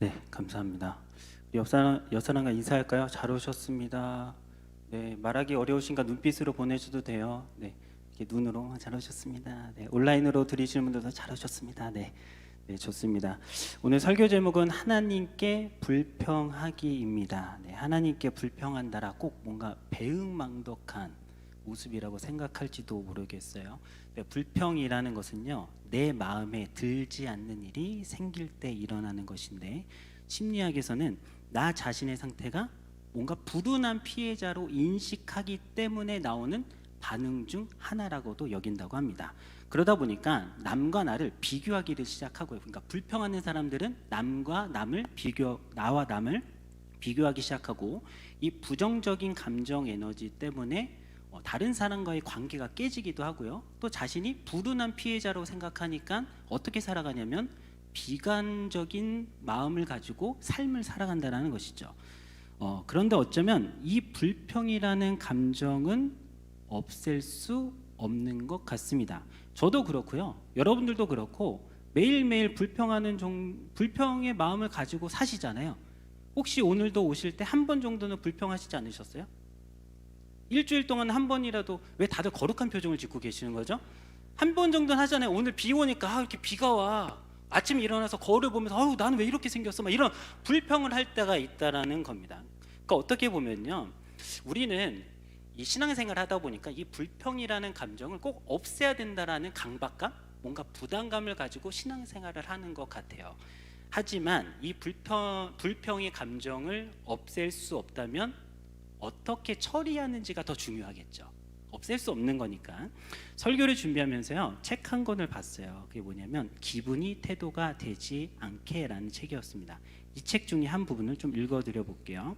네, 감사합니다. 옆사람, 옆사람과 인사할까요? 잘 오셨습니다. 네, 말하기 어려우신가 눈빛으로 보내셔도 돼요. 네, 이렇게 눈으로 잘 오셨습니다. 네, 온라인으로 들으시는 분들도 잘 오셨습니다. 네, 네, 좋습니다. 오늘 설교 제목은 하나님께 불평하기입니다. 네, 하나님께 불평한다라 꼭 뭔가 배응망덕한 모습이라고 생각할지도 모르겠어요. 네, 불평이라는 것은요 내 마음에 들지 않는 일이 생길 때 일어나는 것인데 심리학에서는 나 자신의 상태가 뭔가 불운한 피해자로 인식하기 때문에 나오는 반응 중 하나라고도 여긴다고 합니다. 그러다 보니까 남과 나를 비교하기를 시작하고요. 그러니까 불평하는 사람들은 남과 남을 비교 나와 남을 비교하기 시작하고 이 부정적인 감정 에너지 때문에 어, 다른 사람과의 관계가 깨지기도 하고요. 또 자신이 불운한 피해자로 생각하니까 어떻게 살아가냐면 비관적인 마음을 가지고 삶을 살아간다는 것이죠. 어, 그런데 어쩌면 이 불평이라는 감정은 없앨 수 없는 것 같습니다. 저도 그렇고요. 여러분들도 그렇고 매일매일 불평하는 종, 불평의 마음을 가지고 사시잖아요. 혹시 오늘도 오실 때 한 번 정도는 불평하시지 않으셨어요? 일주일 동안 한 번이라도 왜 다들 거룩한 표정을 짓고 계시는 거죠? 한 번 정도는 하잖아요. 오늘 비 오니까 아, 이렇게 비가 와. 아침에 일어나서 거울을 보면서 아우 나는 왜 이렇게 생겼어? 막 이런 불평을 할 때가 있다라는 겁니다. 그러니까 어떻게 보면요, 우리는 이 신앙생활 하다 보니까 이 불평이라는 감정을 꼭 없애야 된다라는 강박감, 뭔가 부담감을 가지고 신앙생활을 하는 것 같아요. 하지만 이 불평 불평의 감정을 없앨 수 없다면 어떻게 처리하는지가 더 중요하겠죠. 없앨 수 없는 거니까. 설교를 준비하면서요. 책 한 권을 봤어요. 그게 뭐냐면 기분이 태도가 되지 않게라는 책이었습니다. 이 책 중에 한 부분을 좀 읽어 드려 볼게요.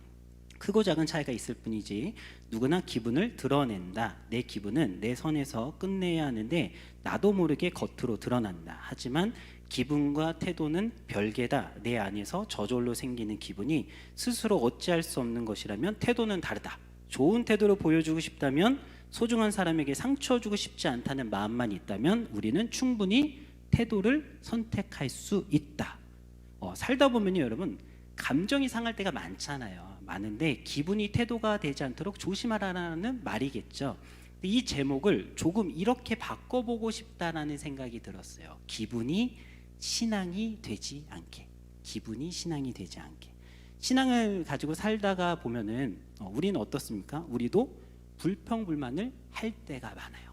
크고 작은 차이가 있을 뿐이지 누구나 기분을 드러낸다. 내 기분은 내 선에서 끝내야 하는데 나도 모르게 겉으로 드러난다. 하지만 기분과 태도는 별개다. 내 안에서 저절로 생기는 기분이 스스로 어찌할 수 없는 것이라면 태도는 다르다. 좋은 태도를 보여주고 싶다면 소중한 사람에게 상처 주고 싶지 않다는 마음만 있다면 우리는 충분히 태도를 선택할 수 있다. 어, 살다 보면요, 여러분 감정이 상할 때가 많잖아요. 많은데 기분이 태도가 되지 않도록 조심하라는 말이겠죠. 이 제목을 조금 이렇게 바꿔보고 싶다라는 생각이 들었어요. 기분이 신앙이 되지 않게. 기분이 신앙이 되지 않게. 신앙을 가지고 살다가 보면은 어, 우리는 어떻습니까? 우리도 불평불만을 할 때가 많아요.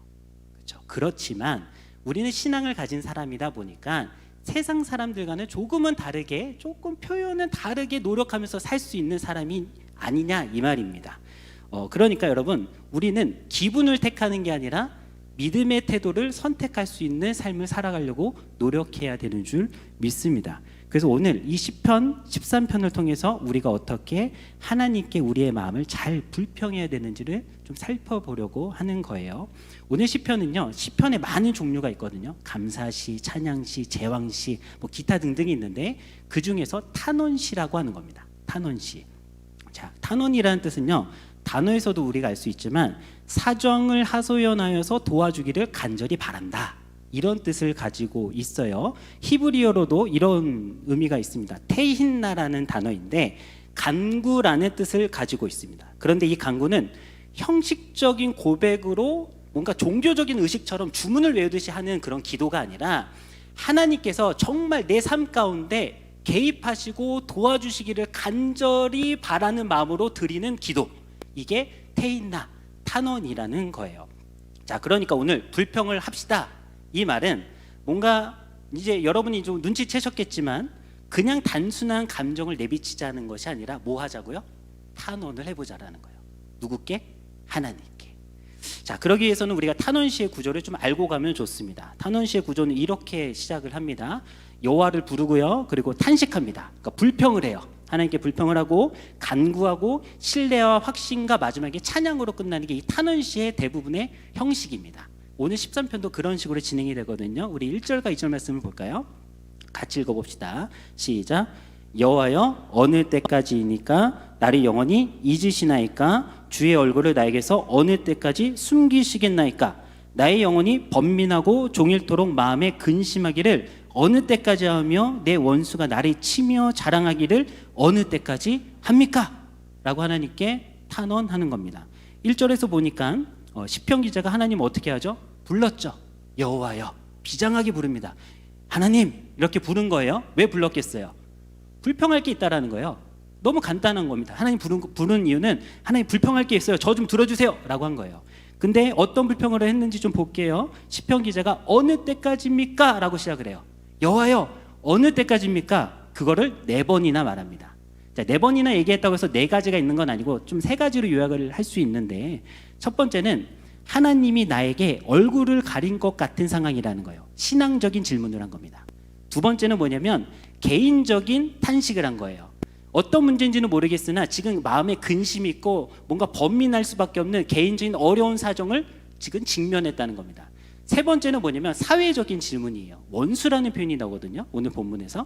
그렇죠. 그렇지만 우리는 신앙을 가진 사람이다 보니까 세상 사람들과는 조금은 다르게 조금 표현은 다르게 노력하면서 살 수 있는 사람이 아니냐 이 말입니다. 어, 그러니까 여러분 우리는 기분을 택하는 게 아니라 믿음의 태도를 선택할 수 있는 삶을 살아가려고 노력해야 되는 줄 믿습니다. 그래서 오늘 이 시편 13편을 통해서 우리가 어떻게 하나님께 우리의 마음을 잘 불평해야 되는지를 좀 살펴보려고 하는 거예요. 오늘 시편은요. 시편에 많은 종류가 있거든요. 감사시, 찬양시, 제왕시, 뭐 기타 등등이 있는데 그 중에서 탄원시라고 하는 겁니다. 탄원시. 자, 탄원이라는 뜻은요. 단어에서도 우리가 알 수 있지만 사정을 하소연하여서 도와주기를 간절히 바란다. 이런 뜻을 가지고 있어요. 히브리어로도 이런 의미가 있습니다. 테힌나라는 단어인데 간구라는 뜻을 가지고 있습니다. 그런데 이 간구는 형식적인 고백으로 뭔가 종교적인 의식처럼 주문을 외우듯이 하는 그런 기도가 아니라 하나님께서 정말 내 삶 가운데 개입하시고 도와주시기를 간절히 바라는 마음으로 드리는 기도. 이게 테인나 탄원이라는 거예요. 자, 그러니까 오늘 불평을 합시다. 이 말은 뭔가 이제 여러분이 좀 눈치채셨겠지만 그냥 단순한 감정을 내비치자는 것이 아니라 뭐 하자고요? 탄원을 해보자라는 거예요. 누구께? 하나님께. 자, 그러기 위해서는 우리가 탄원시의 구조를 좀 알고 가면 좋습니다. 탄원시의 구조는 이렇게 시작을 합니다. 여호와를 부르고요. 그리고 탄식합니다. 그러니까 불평을 해요. 하나님께 불평을 하고 간구하고 신뢰와 확신과 마지막에 찬양으로 끝나는 게 이 탄원시의 대부분의 형식입니다. 오늘 13편도 그런 식으로 진행이 되거든요. 우리 1절과 2절 말씀을 볼까요? 같이 읽어 봅시다. 시작. 여호와여 어느 때까지이니까 나를 영원히 잊으시나이까 주의 얼굴을 나에게서 어느 때까지 숨기시겠나이까 나의 영혼이 번민하고 종일토록 마음에 근심하기를 어느 때까지 하며 내 원수가 나를 치며 자랑하기를 어느 때까지 합니까? 라고 하나님께 탄원하는 겁니다. 1절에서 보니까 어, 시편 기자가 하나님 어떻게 하죠? 불렀죠. 여호와여 비장하게 부릅니다. 하나님 이렇게 부른 거예요. 왜 불렀겠어요? 불평할 게 있다라는 거예요. 너무 간단한 겁니다. 하나님 부른, 부른 이유는 하나님 불평할 게 있어요. 저 좀 들어주세요라고 한 거예요. 근데 어떤 불평을 했는지 좀 볼게요. 시편 기자가 어느 때까지입니까?라고 시작을 해요. 여호와여 어느 때까지입니까? 그거를 네 번이나 말합니다. 자, 네 번이나 얘기했다고 해서 네 가지가 있는 건 아니고 좀 세 가지로 요약을 할 수 있는데 첫 번째는 하나님이 나에게 얼굴을 가린 것 같은 상황이라는 거예요. 신앙적인 질문을 한 겁니다. 두 번째는 뭐냐면 개인적인 탄식을 한 거예요. 어떤 문제인지는 모르겠으나 지금 마음에 근심이 있고 뭔가 범민할 수밖에 없는 개인적인 어려운 사정을 지금 직면했다는 겁니다. 세 번째는 뭐냐면 사회적인 질문이에요. 원수라는 표현이 나오거든요. 오늘 본문에서.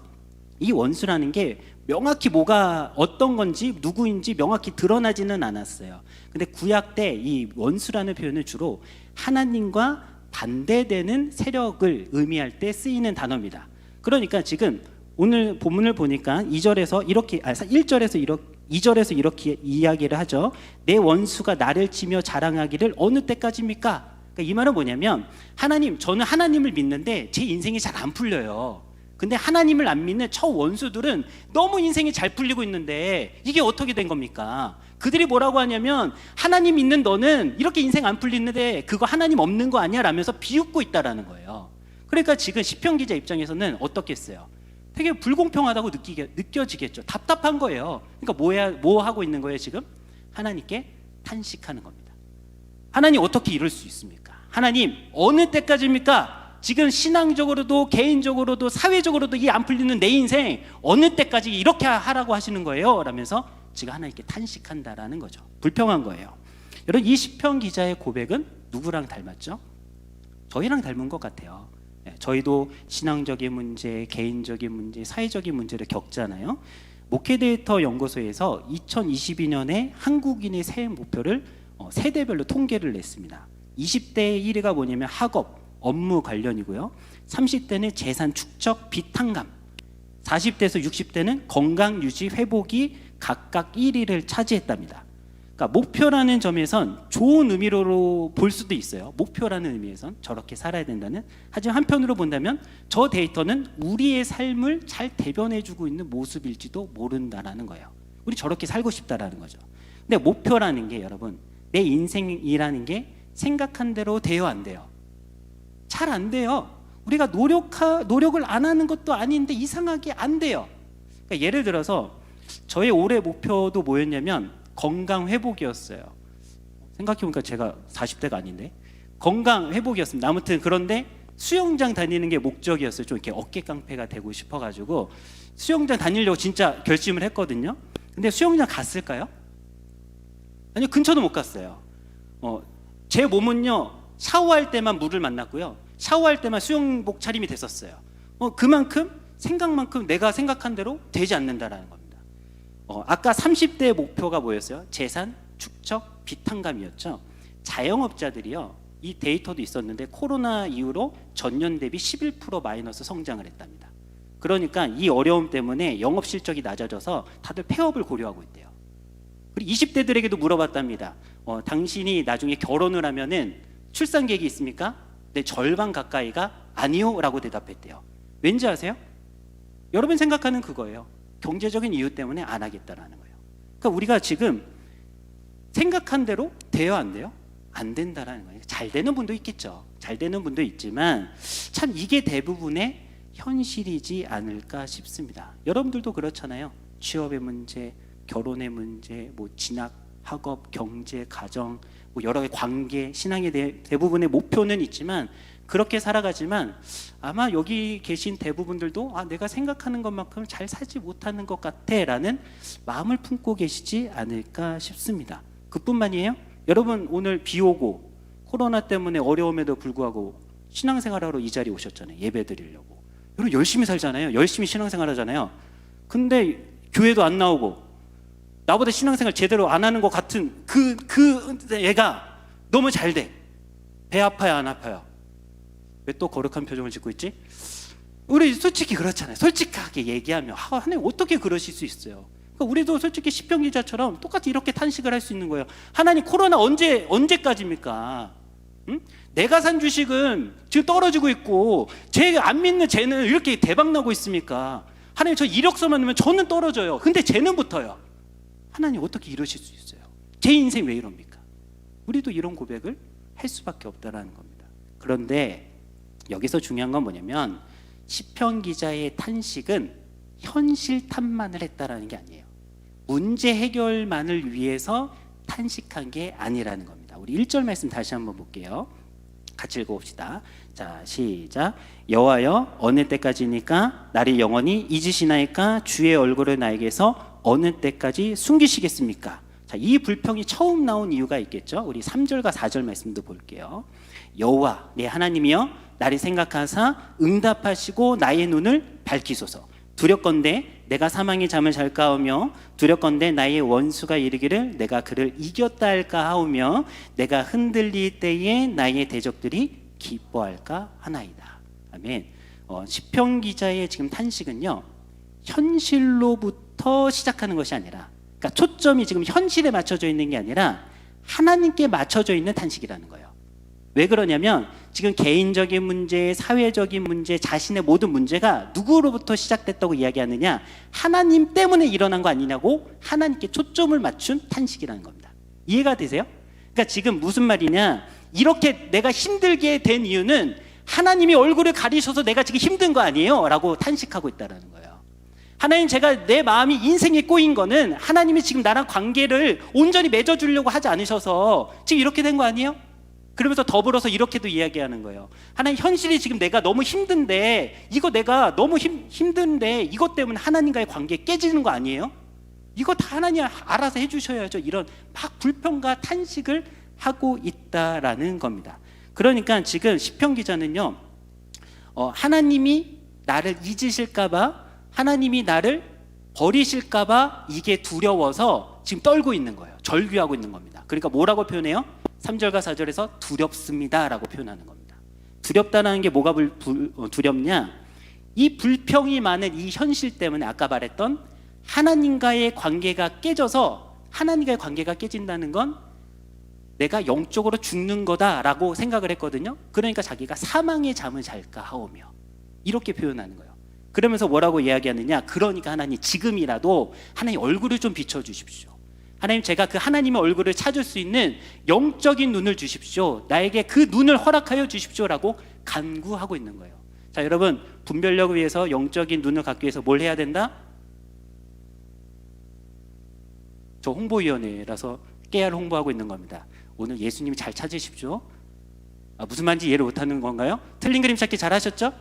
이 원수라는 게 명확히 뭐가 어떤 건지 누구인지 명확히 드러나지는 않았어요. 근데 구약 때 이 원수라는 표현은 주로 하나님과 반대되는 세력을 의미할 때 쓰이는 단어입니다. 그러니까 지금 오늘 본문을 보니까 2절에서 이렇게 아 1절에서 이렇게 2절에서 이렇게 이야기를 하죠. 내 원수가 나를 치며 자랑하기를 어느 때까지입니까? 그러니까 이 말은 뭐냐면 하나님 저는 하나님을 믿는데 제 인생이 잘 안 풀려요. 근데 하나님을 안 믿는 저 원수들은 너무 인생이 잘 풀리고 있는데 이게 어떻게 된 겁니까? 그들이 뭐라고 하냐면 하나님 믿는 너는 이렇게 인생 안 풀리는데 그거 하나님 없는 거 아니야? 라면서 비웃고 있다라는 거예요. 그러니까 지금 시편 기자 입장에서는 어떻겠어요? 되게 불공평하다고 느끼게 느껴지겠죠. 답답한 거예요. 그러니까 뭐야 뭐 하고 있는 거예요 지금? 하나님께 탄식하는 겁니다. 하나님 어떻게 이럴 수 있습니까? 하나님 어느 때까지입니까? 지금 신앙적으로도 개인적으로도 사회적으로도 이 안 풀리는 내 인생 어느 때까지 이렇게 하라고 하시는 거예요? 라면서 지금 하나님께 탄식한다라는 거죠. 불평한 거예요. 여러분 이 시편 기자의 고백은 누구랑 닮았죠? 저희랑 닮은 것 같아요. 예, 저희도 신앙적인 문제, 개인적인 문제, 사회적인 문제를 겪잖아요. 목회 데이터 연구소에서 2022년에 한국인의 새해 목표를 어, 세대별로 통계를 냈습니다. 20대 1위가 뭐냐면 학업, 업무 관련이고요. 30대는 재산 축적, 비탄감. 40대에서 60대는 건강 유지, 회복이 각각 1위를 차지했답니다. 그러니까 목표라는 점에선 좋은 의미로 볼 수도 있어요. 목표라는 의미에선 저렇게 살아야 된다는. 하지만 한편으로 본다면 저 데이터는 우리의 삶을 잘 대변해주고 있는 모습일지도 모른다라는 거예요. 우리 저렇게 살고 싶다라는 거죠. 근데 목표라는 게 여러분 내 인생이라는 게 생각한 대로 돼요 안 돼요? 잘 안 돼요. 우리가 노력하, 노력을 안 하는 것도 아닌데 이상하게 안 돼요. 그러니까 예를 들어서 저의 올해 목표도 뭐였냐면 건강 회복이었어요. 생각해보니까 제가 40대가 아닌데 건강 회복이었습니다. 아무튼 그런데 수영장 다니는 게 목적이었어요. 좀 이렇게 어깨 깡패가 되고 싶어가지고 수영장 다니려고 진짜 결심을 했거든요. 근데 수영장 갔을까요? 아니 근처도 못 갔어요. 어, 제 몸은요 샤워할 때만 물을 만났고요. 샤워할 때만 수영복 차림이 됐었어요. 어, 그만큼 생각만큼 내가 생각한 대로 되지 않는다라는 겁니다. 어, 아까 30대 목표가 뭐였어요? 재산, 축적, 비탄감이었죠. 자영업자들이요. 이 데이터도 있었는데 코로나 이후로 전년 대비 11% 마이너스 성장을 했답니다. 그러니까 이 어려움 때문에 영업 실적이 낮아져서 다들 폐업을 고려하고 있대요. 그리고 20대들에게도 물어봤답니다. 어, 당신이 나중에 결혼을 하면은 출산 계획이 있습니까? 내 절반 가까이가 아니요라고 대답했대요. 왠지 아세요? 여러분 생각하는 그거예요. 경제적인 이유 때문에 안 하겠다라는 거예요. 그러니까 우리가 지금 생각한 대로 돼요 안 돼요? 안 된다라는 거예요. 잘 되는 분도 있겠죠. 잘 되는 분도 있지만 참 이게 대부분의 현실이지 않을까 싶습니다. 여러분들도 그렇잖아요. 취업의 문제, 결혼의 문제, 뭐 진학, 학업, 경제, 가정, 뭐 여러 가지 관계, 신앙에 대해 대부분의 목표는 있지만 그렇게 살아가지만 아마 여기 계신 대부분들도 아 내가 생각하는 것만큼 잘 살지 못하는 것 같아라는 마음을 품고 계시지 않을까 싶습니다. 그뿐만이에요. 여러분 오늘 비 오고 코로나 때문에 어려움에도 불구하고 신앙생활하러 이 자리에 오셨잖아요. 예배 드리려고. 여러분 열심히 살잖아요. 열심히 신앙생활 하잖아요. 근데 교회도 안 나오고 나보다 신앙생활 제대로 안 하는 것 같은 그, 그 애가 너무 잘 돼. 배 아파요, 안 아파요? 왜 또 거룩한 표정을 짓고 있지? 우리 솔직히 그렇잖아요. 솔직하게 얘기하면 아, 하나님 어떻게 그러실 수 있어요? 그러니까 우리도 솔직히 시편 기자처럼 똑같이 이렇게 탄식을 할 수 있는 거예요. 하나님 코로나 언제 언제까지입니까? 응? 내가 산 주식은 지금 떨어지고 있고 제 안 믿는 쟤는 이렇게 대박 나고 있습니까? 하나님 저 이력서만 넣으면 저는 떨어져요. 근데 쟤는 붙어요. 하나님 어떻게 이러실 수 있어요? 제 인생 왜 이럽니까? 우리도 이런 고백을 할 수밖에 없다라는 겁니다. 그런데 여기서 중요한 건 뭐냐면 시편 기자의 탄식은 현실 탐만을 했다라는 게 아니에요. 문제 해결만을 위해서 탄식한 게 아니라는 겁니다. 우리 1절 말씀 다시 한번 볼게요. 같이 읽어봅시다. 자, 시작. 여호와여 어느 때까지니까 나를 영원히 잊으시나이까 주의 얼굴을 나에게서 어느 때까지 숨기시겠습니까? 자, 이 불평이 처음 나온 이유가 있겠죠. 우리 3절과 4절 말씀도 볼게요. 여호와 내 하나님이여 나를 생각하사 응답하시고 나의 눈을 밝히소서. 두렵건대 내가 사망의 잠을 잘까 하며 두렵건대 나의 원수가 이르기를 내가 그를 이겼다 할까 하오며 내가 흔들릴 때에 나의 대적들이 기뻐할까 하나이다. 아멘. 어, 시편 기자의 지금 탄식은요 현실로부터 시작하는 것이 아니라, 그러니까 초점이 지금 현실에 맞춰져 있는 게 아니라 하나님께 맞춰져 있는 탄식이라는 거예요. 왜 그러냐면 지금 개인적인 문제, 사회적인 문제, 자신의 모든 문제가 누구로부터 시작됐다고 이야기하느냐? 하나님 때문에 일어난 거 아니냐고 하나님께 초점을 맞춘 탄식이라는 겁니다. 이해가 되세요? 그러니까 지금 무슨 말이냐? 이렇게 내가 힘들게 된 이유는 하나님이 얼굴을 가리셔서 내가 지금 힘든 거 아니에요? 라고 탄식하고 있다는 거예요. 하나님 제가 내 마음이 인생에 꼬인 거는 하나님이 지금 나랑 관계를 온전히 맺어주려고 하지 않으셔서 지금 이렇게 된 거 아니에요? 그러면서 더불어서 이렇게도 이야기하는 거예요. 하나님 현실이 지금 내가 너무 힘든데 이거 내가 너무 힘, 힘든데 이것 때문에 하나님과의 관계 깨지는 거 아니에요? 이거 다 하나님 알아서 해주셔야죠. 이런 막 불평과 탄식을 하고 있다라는 겁니다. 그러니까 지금 시편 기자는요, 어, 하나님이 나를 잊으실까봐, 하나님이 나를 버리실까봐 이게 두려워서 지금 떨고 있는 거예요. 절규하고 있는 겁니다. 그러니까 뭐라고 표현해요? 3절과 4절에서 두렵습니다 라고 표현하는 겁니다. 두렵다는 게 뭐가 불, 불, 어, 두렵냐? 이 불평이 많은 이 현실 때문에 아까 말했던 하나님과의 관계가 깨져서 하나님과의 관계가 깨진다는 건 내가 영적으로 죽는 거다라고 생각을 했거든요. 그러니까 자기가 사망의 잠을 잘까 하오며 이렇게 표현하는 거예요. 그러면서 뭐라고 이야기하느냐? 그러니까 하나님 지금이라도 하나님 얼굴을 좀 비춰 주십시오. 하나님 제가 그 하나님의 얼굴을 찾을 수 있는 영적인 눈을 주십시오. 나에게 그 눈을 허락하여 주십시오라고 간구하고 있는 거예요. 자, 여러분 분별력을 위해서 영적인 눈을 갖기 위해서 뭘 해야 된다? 저 홍보위원회라서 깨알 홍보하고 있는 겁니다. 오늘 예수님이 잘 찾으십시오. 아, 무슨 말인지 이해를 못하는 건가요? 틀린 그림 찾기 잘 하셨죠?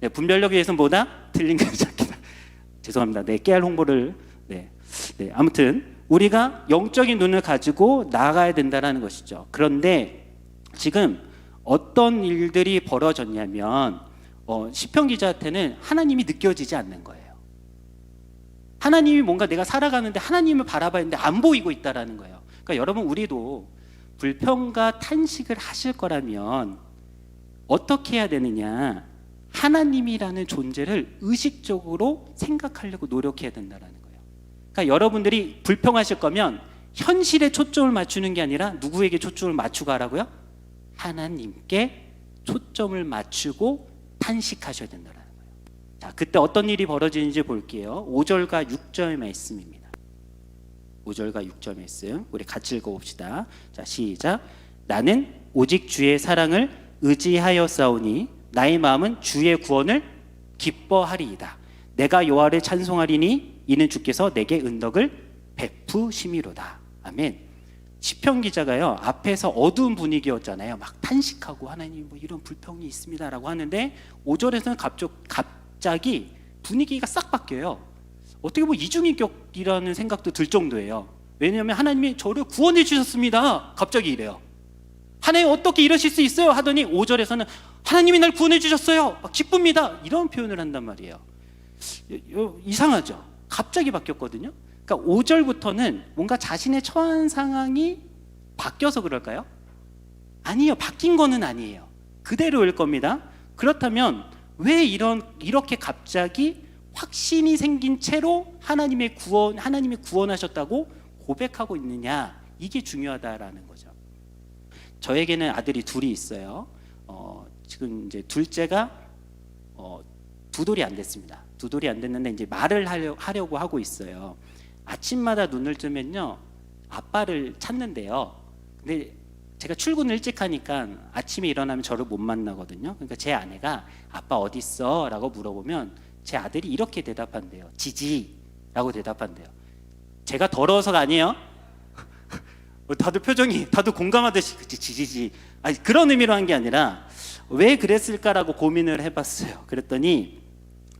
네, 분별력 위해서는 뭐다? 틀린 그림 찾기다. 죄송합니다. 네, 깨알 홍보를 네, 네, 아무튼 우리가 영적인 눈을 가지고 나아가야 된다는 것이죠. 그런데 지금 어떤 일들이 벌어졌냐면 어, 시편 기자한테는 하나님이 느껴지지 않는 거예요. 하나님이 뭔가 내가 살아가는데 하나님을 바라봤는데 안 보이고 있다라는 거예요. 그러니까 여러분 우리도 불평과 탄식을 하실 거라면 어떻게 해야 되느냐? 하나님이라는 존재를 의식적으로 생각하려고 노력해야 된다라는 거예요. 그러니까 여러분들이 불평하실 거면 현실에 초점을 맞추는 게 아니라 누구에게 초점을 맞추고 하라고요? 하나님께 초점을 맞추고 탄식하셔야 된다라는 거예요. 자, 그때 어떤 일이 벌어지는지 볼게요. 5절과 6절 말씀입니다. 5절과 6절 말씀 우리 같이 읽어 봅시다. 자 시작. 나는 오직 주의 사랑을 의지하여 싸우니 나의 마음은 주의 구원을 기뻐하리이다. 내가 여호와를 찬송하리니 이는 주께서 내게 은덕을 베푸심이로다. 아멘. 시편 기자가요 앞에서 어두운 분위기였잖아요. 막 탄식하고 하나님 뭐 이런 불평이 있습니다라고 하는데 5절에서는 갑자기, 갑자기 분위기가 싹 바뀌어요. 어떻게 보면 이중인격이라는 생각도 들 정도예요. 왜냐하면 하나님이 저를 구원해 주셨습니다. 갑자기 이래요. 하나님 어떻게 이러실 수 있어요? 하더니 5절에서는 하나님이 날 구원해 주셨어요. 막 기쁩니다. 이런 표현을 한단 말이에요. 이상하죠? 갑자기 바뀌었거든요. 그러니까 5절부터는 뭔가 자신의 처한 상황이 바뀌어서 그럴까요? 아니요. 바뀐 거는 아니에요. 그대로일 겁니다. 그렇다면 왜 이런 이렇게 갑자기 확신이 생긴 채로 하나님의 구원 하나님이 구원하셨다고 고백하고 있느냐 이게 중요하다라는 거죠. 저에게는 아들이 둘이 있어요. 어, 지금 이제 둘째가 어, 두 돌이 안 됐습니다. 두 돌이 안 됐는데 이제 말을 하려, 하려 고 하고 있어요. 아침마다 눈을 뜨면요 아빠를 찾는데요. 근데 제가 출근을 일찍 하니까 아침에 일어나면 저를 못 만나거든요. 그러니까 제 아내가 아빠 어디 있어?라고 물어보면 제 아들이 이렇게 대답한대요. 지지라고 대답한대요. 제가 더러워서가 아니에요. 어, 다들 표정이 다들 공감하듯이 그치 지지지. 아니 그런 의미로 한 게 아니라 왜 그랬을까라고 고민을 해봤어요. 그랬더니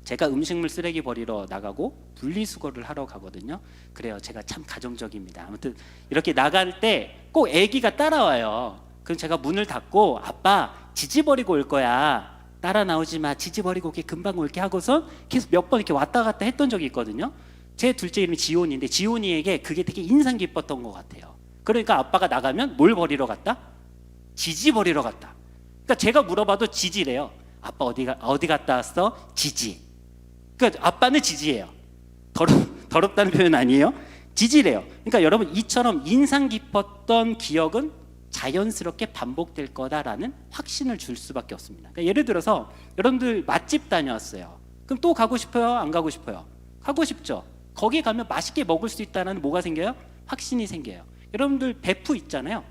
제가 음식물 쓰레기 버리러 나가고 분리수거를 하러 가거든요. 그래요. 제가 참 가정적입니다. 아무튼 이렇게 나갈 때 꼭 아기가 따라와요. 그럼 제가 문을 닫고 아빠 지지 버리고 올 거야. 따라 나오지 마. 지지 버리고 오게 금방 올게 하고서 계속 몇 번 이렇게 왔다 갔다 했던 적이 있거든요. 제 둘째 이름이 지온인데 지온이에게 그게 되게 인상 깊었던 것 같아요. 그러니까 아빠가 나가면 뭘 버리러 갔다? 지지 버리러 갔다. 그러니까 제가 물어봐도 지지래요. 아빠 어디 가 어디 갔다 왔어? 지지. 그러니까 아빠는 지지예요. 더럽 더럽다는 표현 아니에요? 지지래요. 그러니까 여러분 이처럼 인상 깊었던 기억은 자연스럽게 반복될 거다라는 확신을 줄 수밖에 없습니다. 그러니까 예를 들어서 여러분들 맛집 다녀왔어요. 그럼 또 가고 싶어요? 안 가고 싶어요? 가고 싶죠. 거기 가면 맛있게 먹을 수 있다는 뭐가 생겨요? 확신이 생겨요. 여러분들 베프 있잖아요.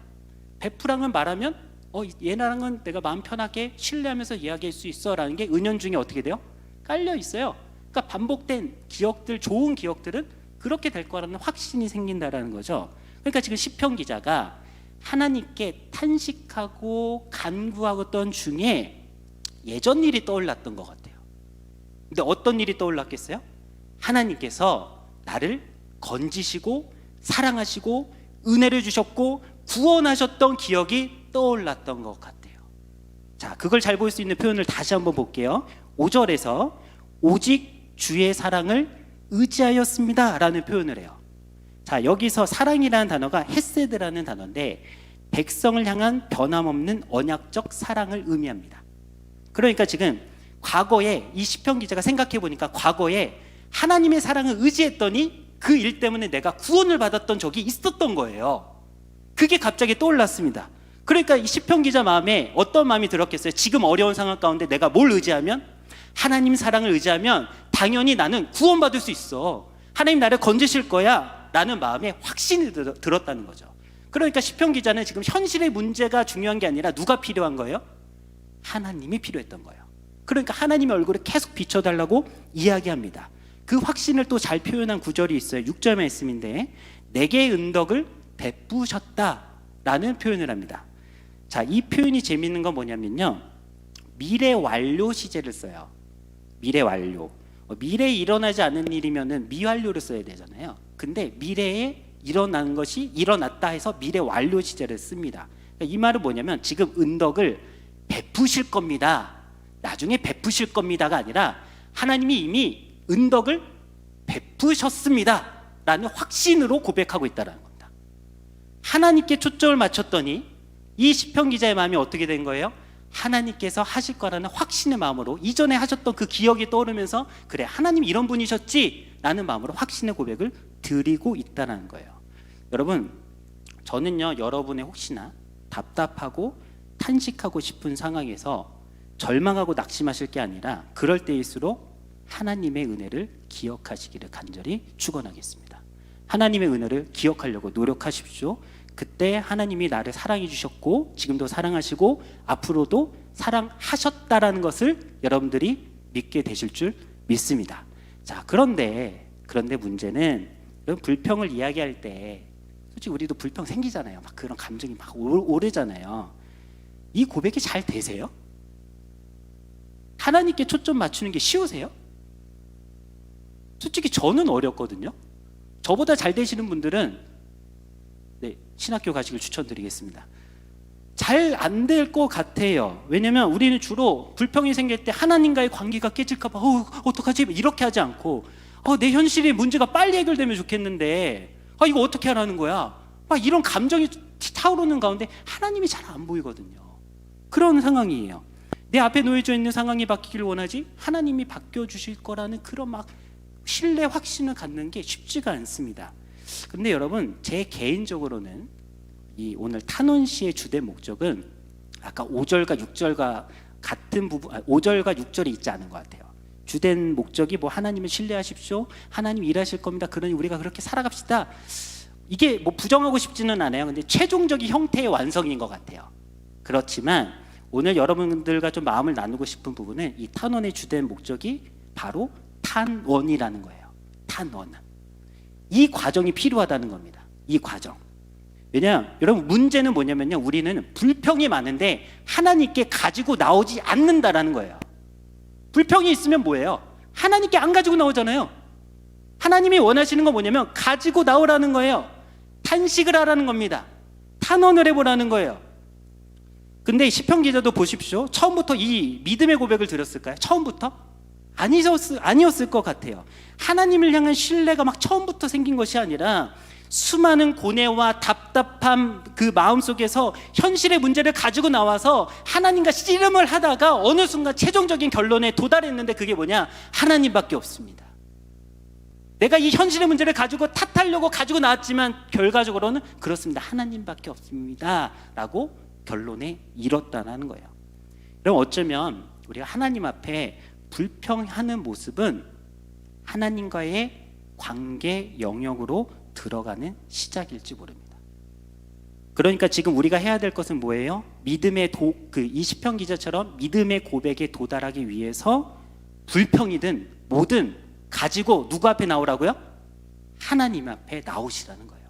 베프랑은 말하면 어 얘랑은 내가 마음 편하게 신뢰하면서 이야기할 수 있어라는 게 은연중에 어떻게 돼요? 깔려 있어요. 그러니까 반복된 기억들, 좋은 기억들은 그렇게 될 거라는 확신이 생긴다라는 거죠. 그러니까 지금 시편 기자가 하나님께 탄식하고 간구하던 중에 예전 일이 떠올랐던 것 같아요. 근데 어떤 일이 떠올랐겠어요? 하나님께서 나를 건지시고 사랑하시고 은혜를 주셨고 구원하셨던 기억이 떠올랐던 것 같아요. 자, 그걸 잘 볼 수 있는 표현을 다시 한번 볼게요. 5절에서 오직 주의 사랑을 의지하였습니다 라는 표현을 해요. 자, 여기서 사랑이라는 단어가 헤세드라는 단어인데 백성을 향한 변함없는 언약적 사랑을 의미합니다. 그러니까 지금 과거에 이 시편 기자가 생각해 보니까 과거에 하나님의 사랑을 의지했더니 그 일 때문에 내가 구원을 받았던 적이 있었던 거예요. 그게 갑자기 떠올랐습니다. 그러니까 이 시편 기자 마음에 어떤 마음이 들었겠어요? 지금 어려운 상황 가운데 내가 뭘 의지하면 하나님 사랑을 의지하면 당연히 나는 구원받을 수 있어. 하나님 나를 건지실 거야. 라는 마음에 확신이 들- 들었다는 거죠. 그러니까 시편 기자는 지금 현실의 문제가 중요한 게 아니라 누가 필요한 거예요? 하나님이 필요했던 거예요. 그러니까 하나님의 얼굴에 계속 비춰달라고 이야기합니다. 그 확신을 또 잘 표현한 구절이 있어요. 6절 말씀인데 내게 은덕을 베푸셨다라는 표현을 합니다. 자, 이 표현이 재밌는 건 뭐냐면요. 미래 완료 시제를 써요. 미래 완료. 어, 미래에 일어나지 않은 일이면은 미완료를 써야 되잖아요. 근데 미래에 일어난 것이 일어났다 해서 미래 완료 시제를 씁니다. 그러니까 이 말은 뭐냐면 지금 은덕을 베푸실 겁니다. 나중에 베푸실 겁니다가 아니라 하나님이 이미 은덕을 베푸셨습니다. 라는 확신으로 고백하고 있다는 겁니다. 하나님께 초점을 맞췄더니 이 시편 기자의 마음이 어떻게 된 거예요? 하나님께서 하실 거라는 확신의 마음으로 이전에 하셨던 그 기억이 떠오르면서 그래 하나님 이런 분이셨지 라는 마음으로 확신의 고백을 드리고 있다는 거예요. 여러분 저는요 여러분의 혹시나 답답하고 탄식하고 싶은 상황에서 절망하고 낙심하실 게 아니라 그럴 때일수록 하나님의 은혜를 기억하시기를 간절히 축원하겠습니다. 하나님의 은혜를 기억하려고 노력하십시오. 그때 하나님이 나를 사랑해 주셨고 지금도 사랑하시고 앞으로도 사랑하셨다라는 것을 여러분들이 믿게 되실 줄 믿습니다. 자, 그런데 그런데 문제는 불평을 이야기할 때 솔직히 우리도 불평 생기잖아요. 막 그런 감정이 막 오- 오르잖아요. 이 고백이 잘 되세요? 하나님께 초점 맞추는 게 쉬우세요? 솔직히 저는 어렵거든요. 저보다 잘 되시는 분들은 네, 신학교 가시길 추천드리겠습니다. 잘 안 될 것 같아요. 왜냐면 우리는 주로 불평이 생길 때 하나님과의 관계가 깨질까봐, 어, 어떡하지? 이렇게 하지 않고, 어, 내 현실의 문제가 빨리 해결되면 좋겠는데, 아, 이거 어떻게 하라는 거야? 막 이런 감정이 타오르는 가운데 하나님이 잘 안 보이거든요. 그런 상황이에요. 내 앞에 놓여져 있는 상황이 바뀌길 원하지 하나님이 바뀌어 주실 거라는 그런 막 신뢰 확신을 갖는 게 쉽지가 않습니다. 근데 여러분 제 개인적으로는 이 오늘 탄원 시의 주된 목적은 아까 5절과 6절과 같은 부분 아, 5절과 6절이 있지 않은 것 같아요. 주된 목적이 뭐 하나님을 신뢰하십시오. 하나님 일하실 겁니다. 그러니 우리가 그렇게 살아갑시다. 이게 뭐 부정하고 싶지는 않아요. 근데 최종적인 형태의 완성인 것 같아요. 그렇지만 오늘 여러분들과 좀 마음을 나누고 싶은 부분은 이 탄원의 주된 목적이 바로 탄원이라는 거예요. 탄원. 이 과정이 필요하다는 겁니다. 이 과정. 왜냐, 여러분 문제는 뭐냐면요, 우리는 불평이 많은데 하나님께 가지고 나오지 않는다라는 거예요. 불평이 있으면 뭐예요? 하나님께 안 가지고 나오잖아요. 하나님이 원하시는 건 뭐냐면 가지고 나오라는 거예요. 탄식을 하라는 겁니다. 탄원을 해보라는 거예요. 근데 시편 기자도 보십시오. 처음부터 이 믿음의 고백을 드렸을까요? 처음부터? 아니었을, 아니었을 것 같아요. 하나님을 향한 신뢰가 막 처음부터 생긴 것이 아니라 수많은 고뇌와 답답함 그 마음 속에서 현실의 문제를 가지고 나와서 하나님과 씨름을 하다가 어느 순간 최종적인 결론에 도달했는데 그게 뭐냐? 하나님밖에 없습니다. 내가 이 현실의 문제를 가지고 탓하려고 가지고 나왔지만 결과적으로는 그렇습니다. 하나님밖에 없습니다. 라고 결론에 이뤘다는 거예요. 그럼 어쩌면 우리가 하나님 앞에 불평하는 모습은 하나님과의 관계 영역으로 들어가는 시작일지 모릅니다. 그러니까 지금 우리가 해야 될 것은 뭐예요? 믿음의 도, 그 20편 기자처럼 믿음의 고백에 도달하기 위해서 불평이든 뭐든 가지고 누구 앞에 나오라고요? 하나님 앞에 나오시라는 거예요.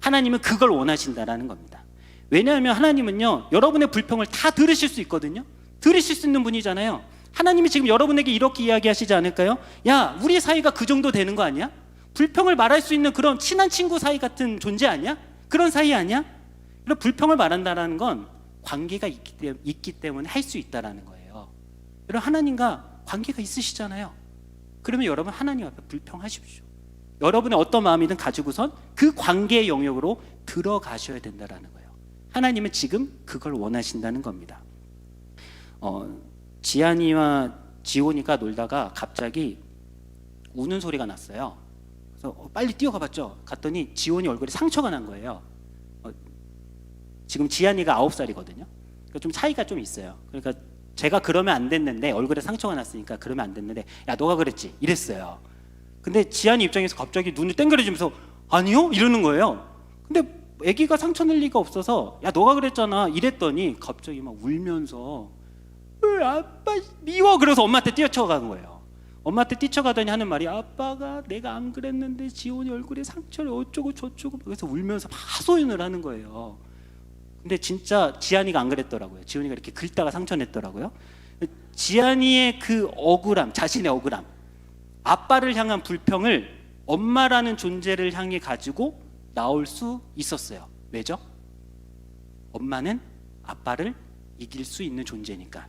하나님은 그걸 원하신다라는 겁니다. 왜냐하면 하나님은요, 여러분의 불평을 다 들으실 수 있거든요. 들으실 수 있는 분이잖아요. 하나님이 지금 여러분에게 이렇게 이야기하시지 않을까요? 야, 우리 사이가 그 정도 되는 거 아니야? 불평을 말할 수 있는 그런 친한 친구 사이 같은 존재 아니야? 그런 사이 아니야? 그런 불평을 말한다라는 건 관계가 있기 때문에 할 수 있다라는 거예요. 여러분 하나님과 관계가 있으시잖아요. 그러면 여러분 하나님 앞에 불평하십시오. 여러분의 어떤 마음이든 가지고선 그 관계의 영역으로 들어가셔야 된다라는 거예요. 하나님은 지금 그걸 원하신다는 겁니다. 어, 지안이와 지온이가 놀다가 갑자기 우는 소리가 났어요. 그래서 어, 빨리 뛰어가 봤죠. 갔더니 지온이 얼굴에 상처가 난 거예요. 어, 지금 지안이가 아홉 살이거든요. 그러니까 좀 차이가 좀 있어요. 그러니까 제가 그러면 안 됐는데 얼굴에 상처가 났으니까 그러면 안 됐는데 야 너가 그랬지 이랬어요. 근데 지안이 입장에서 갑자기 눈을 땡그려주면서 아니요 이러는 거예요. 근데 아기가 상처 낼 리가 없어서 야 너가 그랬잖아 이랬더니 갑자기 막 울면서 으, 아빠 미워 그래서 엄마한테 뛰어쳐간 거예요. 엄마한테 뛰쳐가더니 하는 말이 아빠가 내가 안 그랬는데 지원이 얼굴에 상처를 어쩌고 저쩌고 그래서 울면서 하소연을 하는 거예요. 근데 진짜 지안이가 안 그랬더라고요. 지원이가 이렇게 긁다가 상처 냈더라고요. 지안이의 그 억울함, 자신의 억울함, 아빠를 향한 불평을 엄마라는 존재를 향해 가지고 나올 수 있었어요. 왜죠? 엄마는 아빠를 이길 수 있는 존재니까.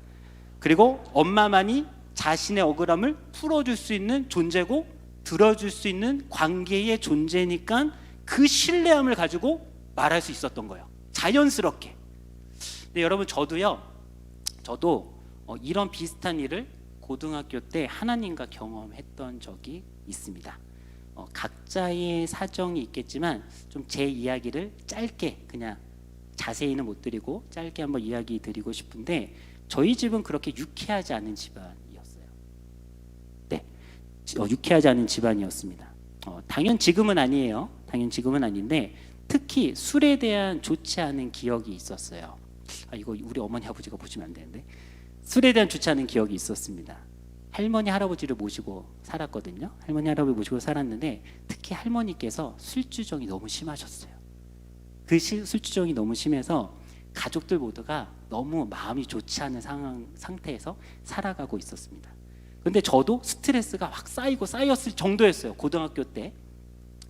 그리고 엄마만이 자신의 억울함을 풀어줄 수 있는 존재고 들어줄 수 있는 관계의 존재니까 그 신뢰함을 가지고 말할 수 있었던 거예요. 자연스럽게. 근데 여러분 저도요. 저도 어, 이런 비슷한 일을 고등학교 때 하나님과 경험했던 적이 있습니다. 어, 각자의 사정이 있겠지만 좀 제 이야기를 짧게 그냥 자세히는 못 드리고 짧게 한번 이야기 드리고 싶은데 저희 집은 그렇게 유쾌하지 않은 집안이었어요. 네, 어, 유쾌하지 않은 집안이었습니다. 어, 당연 지금은 아니에요. 당연 지금은 아닌데 특히 술에 대한 좋지 않은 기억이 있었어요. 아 이거 우리 어머니 아버지가 보시면 안 되는데 술에 대한 좋지 않은 기억이 있었습니다. 할머니 할아버지를 모시고 살았거든요. 할머니 할아버지 모시고 살았는데 특히 할머니께서 술주정이 너무 심하셨어요. 그 시- 술주정이 너무 심해서 가족들 모두가 너무 마음이 좋지 않은 상황 상태에서 살아가고 있었습니다. 근데 저도 스트레스가 확 쌓이고 쌓였을 정도였어요. 고등학교 때.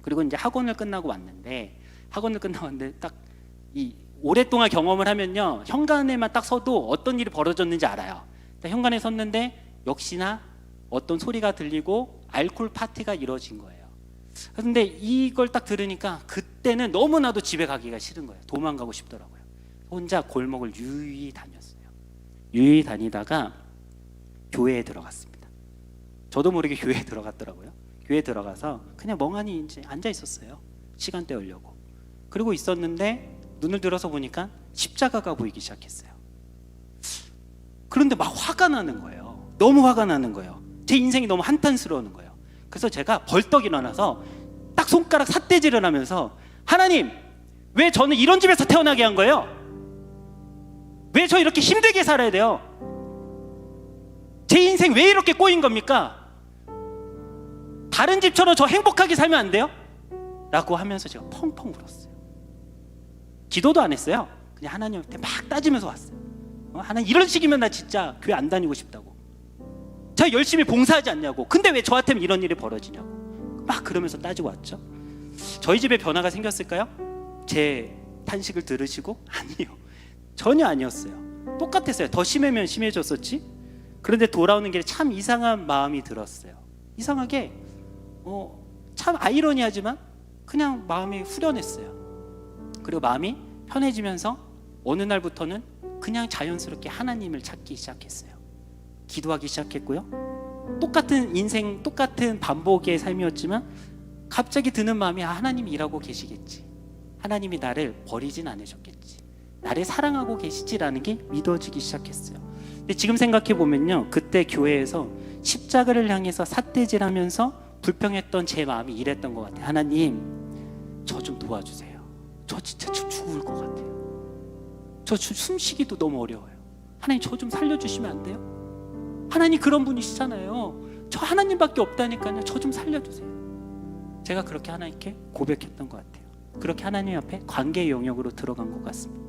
그리고 이제 학원을 끝나고 왔는데 학원을 끝나고 왔는데 딱 이 오랫동안 경험을 하면요 현관에만 딱 서도 어떤 일이 벌어졌는지 알아요. 딱 현관에 섰는데 역시나 어떤 소리가 들리고 알코올 파티가 이루어진 거예요. 근데 이걸 딱 들으니까 그때는 너무나도 집에 가기가 싫은 거예요. 도망가고 싶더라고요. 혼자 골목을 유유히 다녔어요. 유유히 다니다가 교회에 들어갔습니다. 저도 모르게 교회에 들어갔더라고요. 교회에 들어가서 그냥 멍하니 이제 앉아 있었어요. 시간 때우려고. 그리고 있었는데 눈을 들어서 보니까 십자가가 보이기 시작했어요. 그런데 막 화가 나는 거예요. 너무 화가 나는 거예요. 제 인생이 너무 한탄스러운 거예요. 그래서 제가 벌떡 일어나서 딱 손가락 삿대질을 하면서 하나님 왜 저는 이런 집에서 태어나게 한 거예요? 왜 저 이렇게 힘들게 살아야 돼요? 제 인생 왜 이렇게 꼬인 겁니까? 다른 집처럼 저 행복하게 살면 안 돼요? 라고 하면서 제가 펑펑 울었어요. 기도도 안 했어요. 그냥 하나님한테 막 따지면서 왔어요. 어, 하나님 이런 식이면 나 진짜 교회 안 다니고 싶다고. 제가 열심히 봉사하지 않냐고. 근데 왜 저한테는 이런 일이 벌어지냐고. 막 그러면서 따지고 왔죠. 저희 집에 변화가 생겼을까요? 제 탄식을 들으시고 아니요. 전혀 아니었어요. 똑같았어요. 더 심하면 심해졌었지. 그런데 돌아오는 길에 참 이상한 마음이 들었어요. 이상하게 어, 참 아이러니하지만 그냥 마음이 후련했어요. 그리고 마음이 편해지면서 어느 날부터는 그냥 자연스럽게 하나님을 찾기 시작했어요. 기도하기 시작했고요. 똑같은 인생, 똑같은 반복의 삶이었지만 갑자기 드는 마음이 아, 하나님이 일하고 계시겠지. 하나님이 나를 버리진 않으셨겠지. 나를 사랑하고 계시지라는 게 믿어지기 시작했어요. 근데 지금 생각해 보면요, 그때 교회에서 십자가를 향해서 삿대질하면서 불평했던 제 마음이 이랬던 것 같아요. 하나님, 저 좀 도와주세요. 저 진짜 죽- 죽을 것 같아요. 저 주- 숨쉬기도 너무 어려워요. 하나님 저 좀 살려주시면 안 돼요? 하나님 그런 분이시잖아요. 저 하나님밖에 없다니까요. 저 좀 살려주세요. 제가 그렇게 하나님께 고백했던 것 같아요. 그렇게 하나님 앞에 관계 영역으로 들어간 것 같습니다.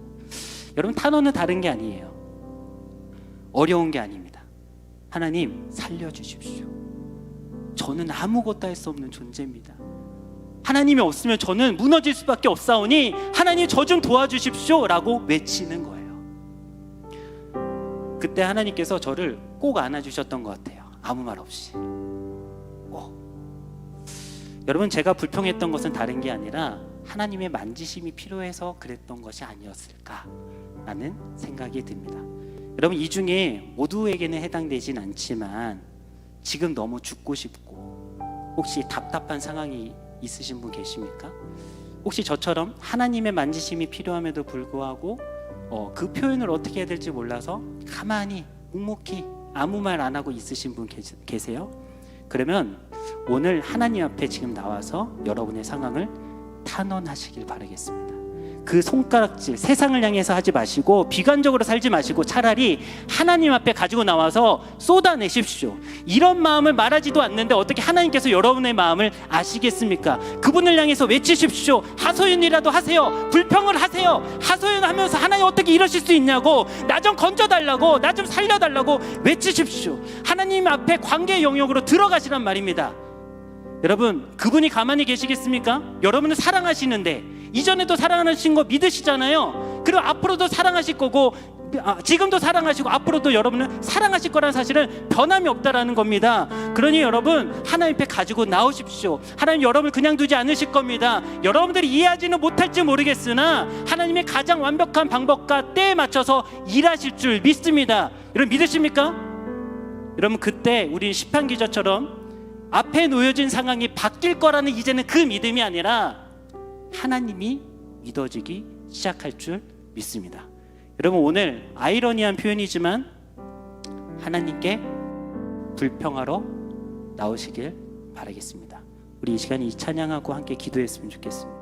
여러분 탄원은 다른 게 아니에요. 어려운 게 아닙니다. 하나님 살려주십시오. 저는 아무것도 할 수 없는 존재입니다. 하나님이 없으면 저는 무너질 수밖에 없사오니 하나님 저 좀 도와주십시오라고 외치는 거예요. 그때 하나님께서 저를 꼭 안아주셨던 것 같아요. 아무 말 없이. 꼭. 여러분 제가 불평했던 것은 다른 게 아니라 하나님의 만지심이 필요해서 그랬던 것이 아니었을까라는 생각이 듭니다. 여러분 이 중에 모두에게는 해당되진 않지만 지금 너무 죽고 싶고 혹시 답답한 상황이 있으신 분 계십니까? 혹시 저처럼 하나님의 만지심이 필요함에도 불구하고 어, 그 표현을 어떻게 해야 될지 몰라서 가만히 묵묵히 아무 말 안 하고 있으신 분 계세요? 그러면 오늘 하나님 앞에 지금 나와서 여러분의 상황을 탄원하시길 바라겠습니다. 그 손가락질 세상을 향해서 하지 마시고 비관적으로 살지 마시고 차라리 하나님 앞에 가지고 나와서 쏟아내십시오. 이런 마음을 말하지도 않는데 어떻게 하나님께서 여러분의 마음을 아시겠습니까? 그분을 향해서 외치십시오. 하소연이라도 하세요. 불평을 하세요. 하소연하면서 하나님 어떻게 이러실 수 있냐고 나 좀 건져 달라고 나 좀 살려 달라고 외치십시오. 하나님 앞에 관계 영역으로 들어가시란 말입니다. 여러분 그분이 가만히 계시겠습니까? 여러분을 사랑하시는데 이전에도 사랑하신 거 믿으시잖아요. 그리고 앞으로도 사랑하실 거고 아, 지금도 사랑하시고 앞으로도 여러분을 사랑하실 거라는 사실은 변함이 없다라는 겁니다. 그러니 여러분 하나님 앞에 가지고 나오십시오. 하나님 여러분을 그냥 두지 않으실 겁니다. 여러분들이 이해하지는 못할지 모르겠으나 하나님의 가장 완벽한 방법과 때에 맞춰서 일하실 줄 믿습니다. 여러분 믿으십니까? 여러분 그때 우리 시편 기자처럼 앞에 놓여진 상황이 바뀔 거라는 이제는 그 믿음이 아니라 하나님이 믿어지기 시작할 줄 믿습니다. 여러분 오늘 아이러니한 표현이지만 하나님께 불평하러 나오시길 바라겠습니다. 우리 이 시간 이 찬양하고 함께 기도했으면 좋겠습니다.